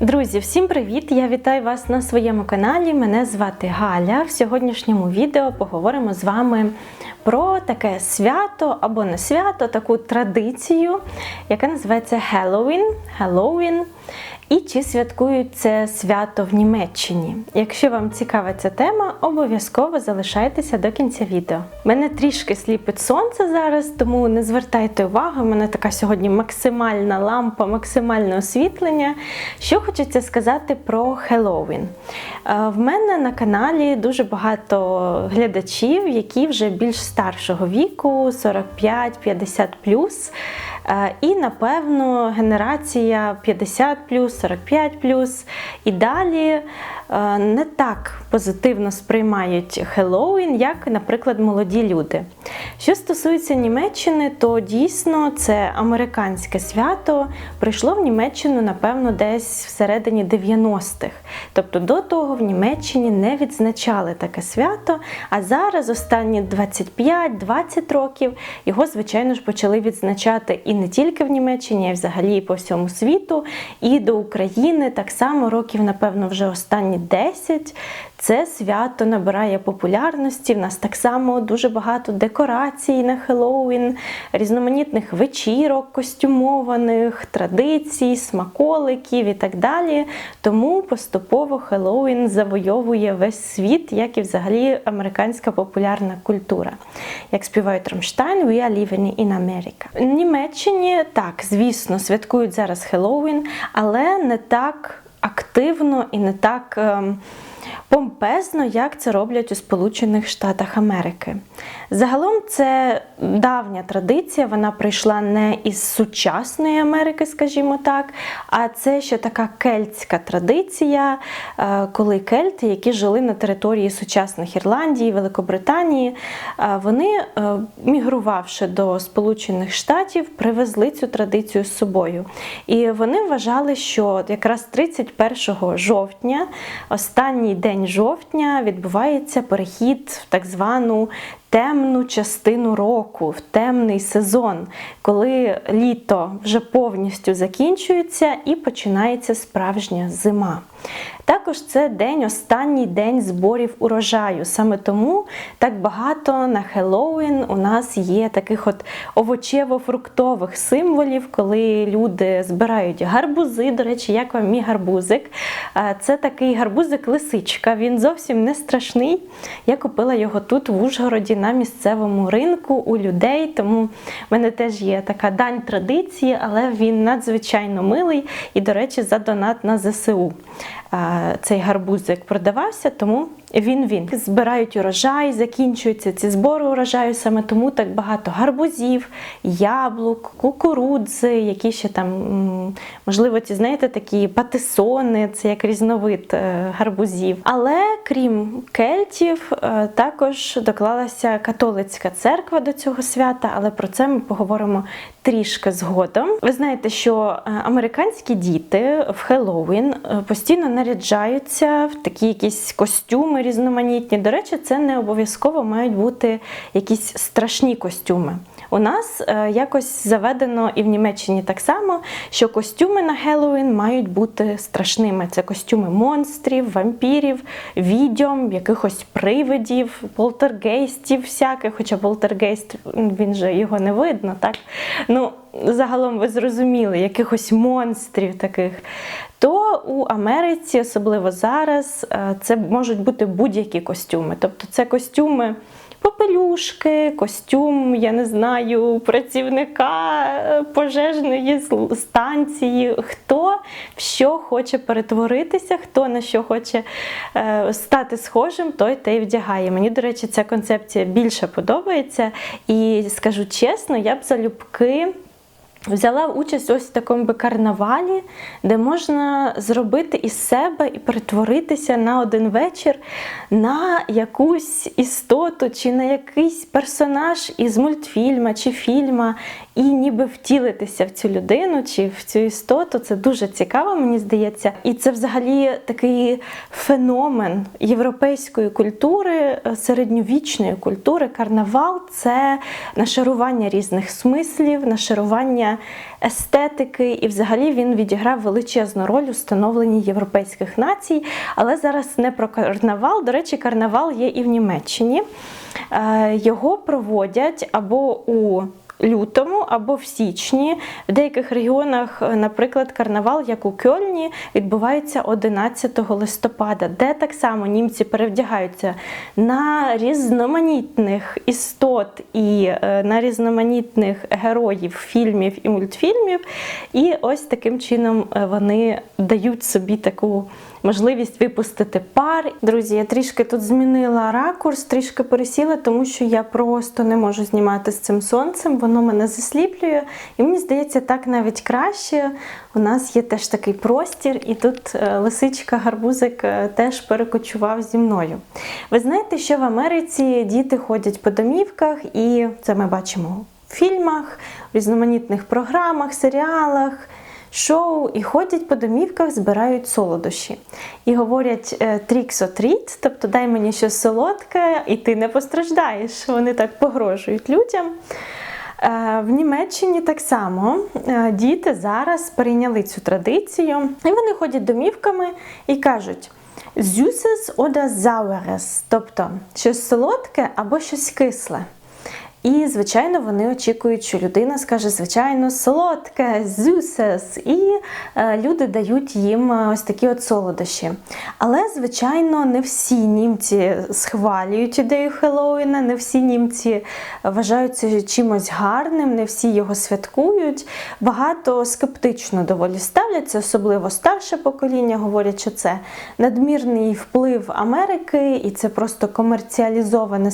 Друзі, всім привіт! Я вітаю вас на своєму каналі. Мене звати Галя. В сьогоднішньому відео поговоримо з вами про таке свято або не свято, таку традицію, яка називається Halloween. Halloween. І чи святкують це свято в Німеччині? Якщо вам цікава ця тема, обов'язково залишайтеся до кінця відео. Мене трішки сліпить сонце зараз, тому не звертайте увагу. У мене така сьогодні максимальна лампа, максимальне освітлення. Що хочеться сказати про Хеллоуін? Е, В мене на каналі дуже багато глядачів, які вже більш старшого віку, 45-50 Е, І напевно генерація 50 45 і далі е, не так позитивно сприймають Хеллоуін, як, наприклад, молоді люди. Що стосується Німеччини, то дійсно це американське свято прийшло в Німеччину, напевно, десь всередині 90-х. Тобто до того в Німеччині не відзначали таке свято. А зараз, останні 25-20 років, його, звичайно ж, почали відзначати і не тільки в Німеччині, а й взагалі по всьому світу. І до України так само років, напевно, вже останні 10. Це свято набирає популярності. В нас так само дуже багато декорацій на Хеллоуін, різноманітних вечірок, костюмованих, традицій, смаколиків і так далі. Тому поступово Хеллоуін завойовує весь світ, як і взагалі американська популярна культура. Як співають Рамштайн, We are living in America. В Німеччині так, звісно, святкують зараз Хеллоуін, але не так активно і не так. Помпезно, як це роблять у Сполучених Штатах Америки. Загалом це давня традиція, вона прийшла не із сучасної Америки, скажімо так, а це ще така кельтська традиція, е, коли кельти, які жили на території сучасних Ірландії, Великобританії, е, вони, е, мігрувавши до Сполучених Штатів, привезли цю традицію з собою. І вони вважали, що якраз 31 жовтня, останній день жовтня, відбувається перехід в так звану темну частину року, в темний сезон, коли літо вже повністю закінчується і починається справжня зима. Також це день, останній день зборів урожаю. Саме тому так багато на Хеллоуін у нас є таких от овочево-фруктових символів, коли люди збирають гарбузи. До речі, як вам мій гарбузик? Це такий гарбузик-лисичка. Він зовсім не страшний. Я купила його тут, в Ужгороді, на місцевому ринку у людей. Тому в мене теж є така дань традиції, але він надзвичайно милий і, до речі, за донат на ЗСУ. Цей гарбузик продавався, тому він він. Збирають урожай, закінчуються ці збори урожаю, саме тому так багато гарбузів, яблук, кукурудзи, які ще там, можливо, ті знаєте, такі патисони, це як різновид е, гарбузів. Але крім кельтів, е, також доклалася католицька церква до цього свята, але про це ми поговоримо трішки згодом. Ви знаєте, що е, американські діти в Хеллоуін постійно наряджаються в такі якісь костюми різноманітні. До речі, це не обов'язково мають бути якісь страшні костюми. У нас е, якось заведено і в Німеччині так само, що костюми на Хеллоуін мають бути страшними. Це костюми монстрів, вампірів, відьом, якихось привидів, полтергейстів всяких, хоча полтергейст він же його не видно, так? Ну, загалом ви зрозуміли, якихось монстрів таких. То у Америці, особливо зараз, е, це можуть бути будь-які костюми. Тобто це костюми попелюшки, костюм, я не знаю, працівника е, пожежної станції, хто в що хоче перетворитися, хто на що хоче е, стати схожим, той те й вдягає. Мені, до речі, ця концепція більше подобається. І скажу чесно, я б залюбки. Взяла участь ось в такому би карнавалі, де можна зробити із себе і перетворитися на один вечір на якусь істоту чи на якийсь персонаж із мультфільма чи фільма, і ніби втілитися в цю людину чи в цю істоту. Це дуже цікаво, мені здається. І це взагалі такий феномен європейської культури, е, середньовічної культури. Карнавал це нашарування різних смислів, нашарування естетики, і взагалі він відіграв величезну роль у становленні європейських націй. Але зараз не про карнавал. До речі, карнавал є і в Німеччині. Е, Його проводять або у лютому або в січні. В деяких регіонах, е, наприклад, карнавал, як у Кьольні, відбувається 11 листопада, де так само німці перевдягаються на різноманітних істот і е, на різноманітних героїв фільмів і мультфільмів. І ось таким чином е, вони дають собі таку можливість випустити пар. Друзі, я трішки тут змінила ракурс, трішки пересіла, тому що я просто не можу знімати з цим сонцем, воно мене засліплює. І мені здається, так навіть краще. У нас є теж такий простір, і тут е, лисичка, гарбузик е, теж перекочував зі мною. Ви знаєте, що в Америці діти ходять по домівках, і це ми бачимо в фільмах, в різноманітних програмах, серіалах шоу і ходять по домівках, збирають солодощі. І говорять трікс о тріт, тобто дай мені щось солодке, і ти не постраждаєш. Вони так погрожують людям. Е, В Німеччині так само е, діти зараз прийняли цю традицію, і вони ходять домівками і кажуть. Зюсес saures, тобто щось солодке або щось кисле. І, звичайно, вони очікують, що людина скаже, звичайно, солодке, зюсес, і е, люди дають їм е, ось такі от солодощі. Але, звичайно, не всі німці схвалюють ідею Хеллоуіна, не всі німці вважають це чимось гарним, не всі його святкують. Багато скептично доволі ставляться, особливо старше покоління, говорять, що це надмірний вплив Америки, і це просто комерціалізоване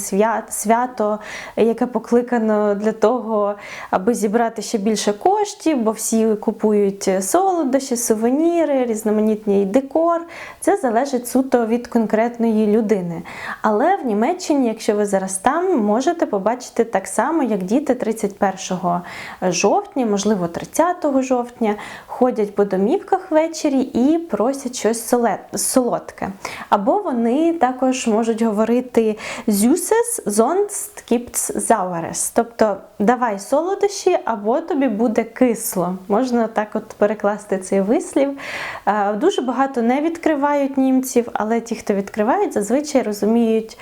свято, яке покликано для того, аби зібрати ще більше коштів, бо всі купують солодощі, сувеніри, різноманітний декор. Це залежить суто від конкретної людини. Але в Німеччині, якщо ви зараз там, можете побачити так само, як діти 31 жовтня, можливо, 30 жовтня, ходять по домівках ввечері і просять щось солодке. Або вони також можуть говорити Süßes, sonst gibt's Saueres. Тобто давай солодощі, або тобі буде кисло. Можна так от перекласти цей вислів. Дуже багато не відкривають німців, але ті, хто відкривають, зазвичай розуміють.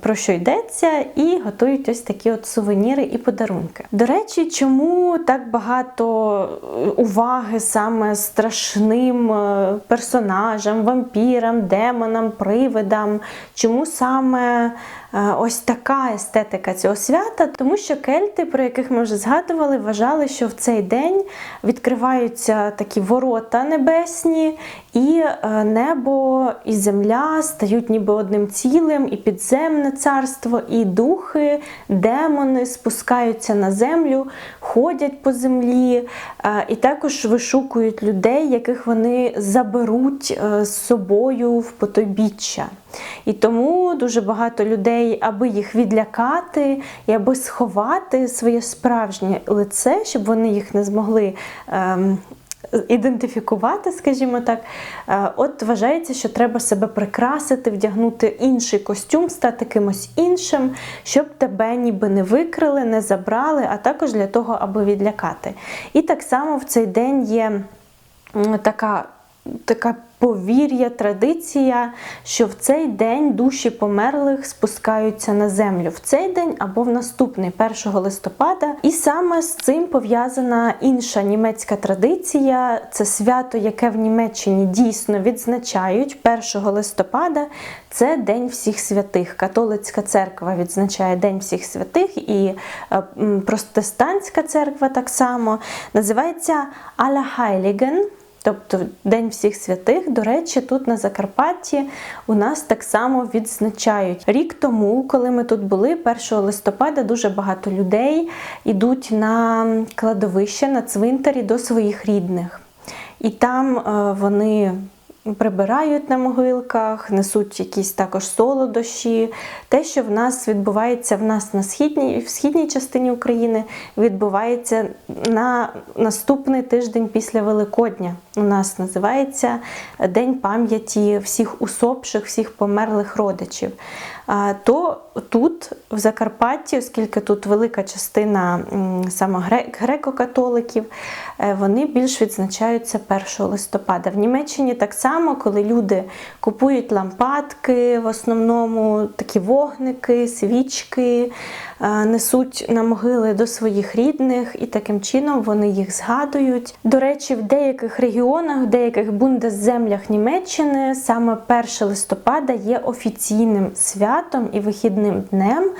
Про що йдеться, і готують ось такі от сувеніри і подарунки. До речі, чому так багато уваги саме страшним е, персонажам, вампірам, демонам, привидам? Чому саме Е, ось така естетика цього свята, тому що кельти, про яких ми вже згадували, вважали, що в цей день відкриваються такі ворота небесні, і е, небо і земля стають ніби одним цілим, і підземне царство, і духи, демони спускаються на землю, ходять по землі, е, і також вишукують людей, яких вони заберуть з собою в потойбіччя. І тому дуже багато людей, аби їх відлякати і аби сховати своє справжнє лице, щоб вони їх не змогли. Ідентифікувати, скажімо так, е, от вважається, що треба себе прикрасити, вдягнути інший костюм, стати кимось іншим, щоб тебе ніби не викрили, не забрали, а також для того, аби відлякати. І так само в цей день є така така повір'я, традиція, що в цей день душі померлих спускаються на землю в цей день або в наступний 1 листопада. І саме з цим пов'язана інша німецька традиція. Це свято, яке в Німеччині дійсно відзначають 1 листопада. Це День всіх святих. Католицька церква відзначає День всіх святих, і е, протестантська церква так само називається Allerheiligen. Тобто День всіх святих, до речі, тут на Закарпатті у нас так само відзначають. Рік тому, коли ми тут були, 1 листопада, дуже багато людей йдуть на кладовище, на цвинтарі до своїх рідних. І там е, вони прибирають на могилках, несуть якісь також солодощі. Те, що в нас відбувається в нас на східній в східній частині України, відбувається на наступний тиждень після Великодня. У нас називається День пам'яті всіх усопших, всіх померлих родичів. То тут, в Закарпатті, оскільки тут велика частина саме греко-католиків, е, вони більш відзначаються 1 листопада. В Німеччині так само, коли люди купують лампадки, в основному такі вогники, свічки, несуть на могили до своїх рідних, і таким чином вони їх згадують. До речі, в деяких регіонах, в деяких бундесземлях Німеччини саме 1 листопада є офіційним святом і вихідним днем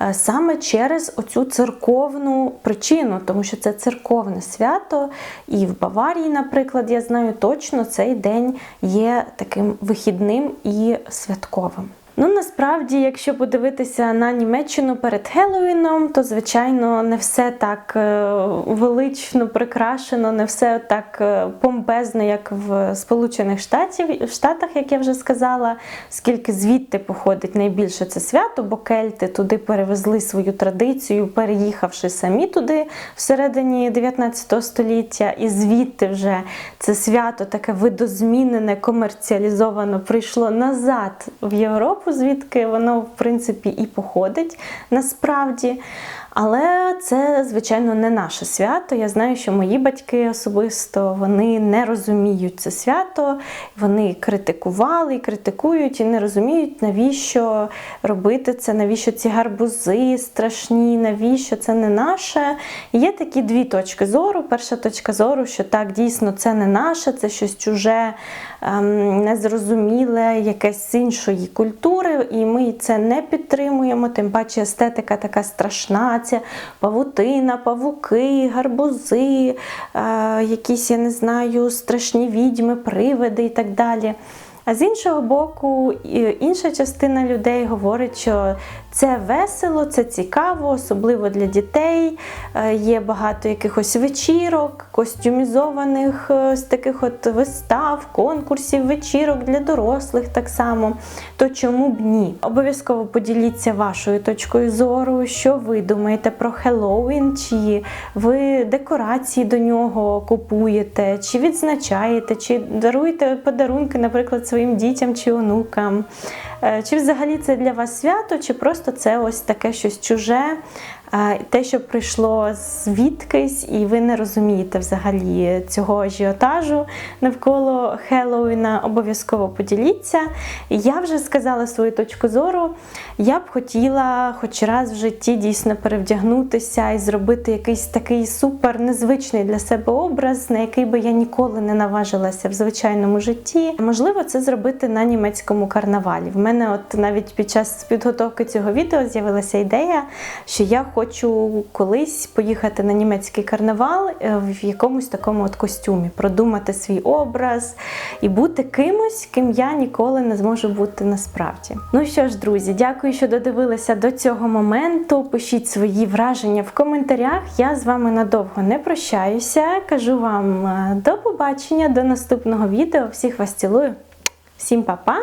е, саме через оцю церковну причину, тому що це церковне свято, і в Баварії, наприклад, я знаю точно цей день є таким вихідним і святковим. Ну, насправді, якщо подивитися на Німеччину перед Хеллоуіном, то звичайно не все так е, велично прикрашено, не все так е, помпезно, як в Сполучених Штатів, Штатах, як я вже сказала, скільки звідти походить найбільше це свято, бо кельти туди перевезли свою традицію, переїхавши самі туди всередині 19 століття, і звідти вже це свято таке видозмінене, комерціалізовано прийшло назад в Європу, звідки воно в принципі і походить насправді. Але це, звичайно, не наше свято. Я знаю, що мої батьки особисто вони не розуміють це свято, вони критикували і критикують, і не розуміють, навіщо робити це, навіщо ці гарбузи страшні, навіщо це не наше. Є такі дві точки зору. Перша точка зору, що так, дійсно, це не наше, це щось чуже, незрозуміле, якесь іншої культури, і ми це не підтримуємо. Тим паче естетика така страшна. ця павутина, павуки, гарбузи, е, якісь, я не знаю, страшні відьми, привиди і так далі. А з іншого боку, інша частина людей говорить, що це весело, це цікаво, особливо для дітей. Е, Є багато якихось вечірок, костюмізованих е, з таких от вистав, конкурсів, вечірок для дорослих так само. То чому б ні? Обов'язково поділіться вашою точкою зору, що ви думаєте про Хеллоуін, чи ви декорації до нього купуєте, чи відзначаєте, чи даруєте подарунки, наприклад, своїм дітям чи онукам. Е, Чи взагалі це для вас свято, чи просто це ось таке щось чуже, те, що прийшло звідкись, і ви не розумієте взагалі цього ажіотажу навколо Хеллоуіна, обов'язково поділіться. Я вже сказала свою точку зору. Я б хотіла хоч раз в житті дійсно перевдягнутися і зробити якийсь такий супер незвичний для себе образ, на який би я ніколи не наважилася в звичайному житті. Можливо, це зробити на німецькому карнавалі. В мене, от навіть під час підготовки цього відео з'явилася ідея, що я хочу колись поїхати на німецький карнавал е, в якомусь такому от костюмі, продумати свій образ і бути кимось, ким я ніколи не зможу бути насправді. Ну що ж, друзі, дякую, що додивилися до цього моменту. Пишіть свої враження в коментарях. Я з вами надовго не прощаюся. Кажу вам е, до побачення, до наступного відео. Всіх вас цілую. Всім па-па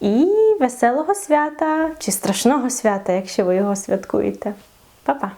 і веселого свята чи страшного свята, якщо ви його святкуєте. Па-па!